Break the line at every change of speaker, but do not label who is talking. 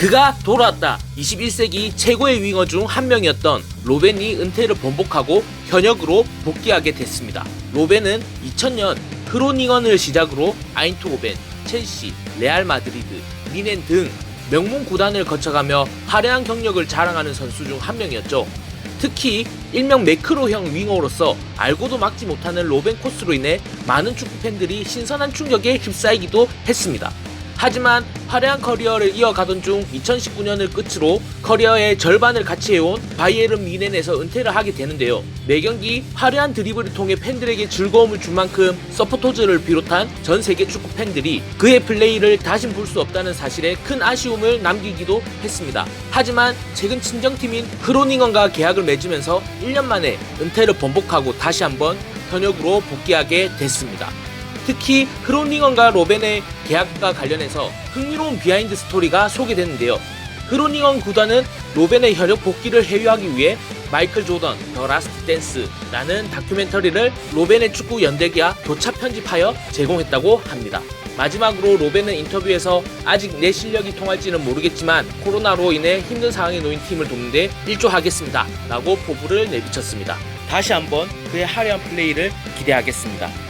그가 돌아왔다. 21세기 최고의 윙어 중 한 명이었던 로벤이 은퇴를 번복하고 현역으로 복귀하게 됐습니다. 로벤은 2000년 크로닝언을 시작으로 아인토호벤, 첼시, 레알 마드리드, 미넨 등 명문 구단을 거쳐가며 화려한 경력을 자랑하는 선수 중 한 명이었죠. 특히 일명 매크로형 윙어로서 알고도 막지 못하는 로벤 코스로 인해 많은 축구 팬들이 신선한 충격에 휩싸이기도 했습니다. 하지만 화려한 커리어를 이어가던 중 2019년을 끝으로 커리어의 절반을 같이 해온 바이에른 미넨에서 은퇴를 하게 되는데요. 매경기 화려한 드리블을 통해 팬들에게 즐거움을 준 만큼 서포터즈를 비롯한 전 세계 축구 팬들이 그의 플레이를 다신 볼 수 없다는 사실에 큰 아쉬움을 남기기도 했습니다. 하지만 최근 친정팀인 크로닝언과 계약을 맺으면서 1년 만에 은퇴를 번복하고 다시 한번 현역으로 복귀하게 됐습니다. 특히 크로닝언과 로벤의 계약과 관련해서 흥미로운 비하인드 스토리가 소개됐는데요. 크로닝언 구단은 로벤의 현역 복귀를 회유하기 위해 마이클 조던 더 라스트 댄스라는 다큐멘터리를 로벤의 축구 연대기와 교차 편집하여 제공했다고 합니다. 마지막으로 로벤은 인터뷰에서 아직 내 실력이 통할지는 모르겠지만 코로나로 인해 힘든 상황에 놓인 팀을 돕는데 일조하겠습니다. 라고 포부를 내비쳤습니다. 다시 한번 그의 화려한 플레이를 기대하겠습니다.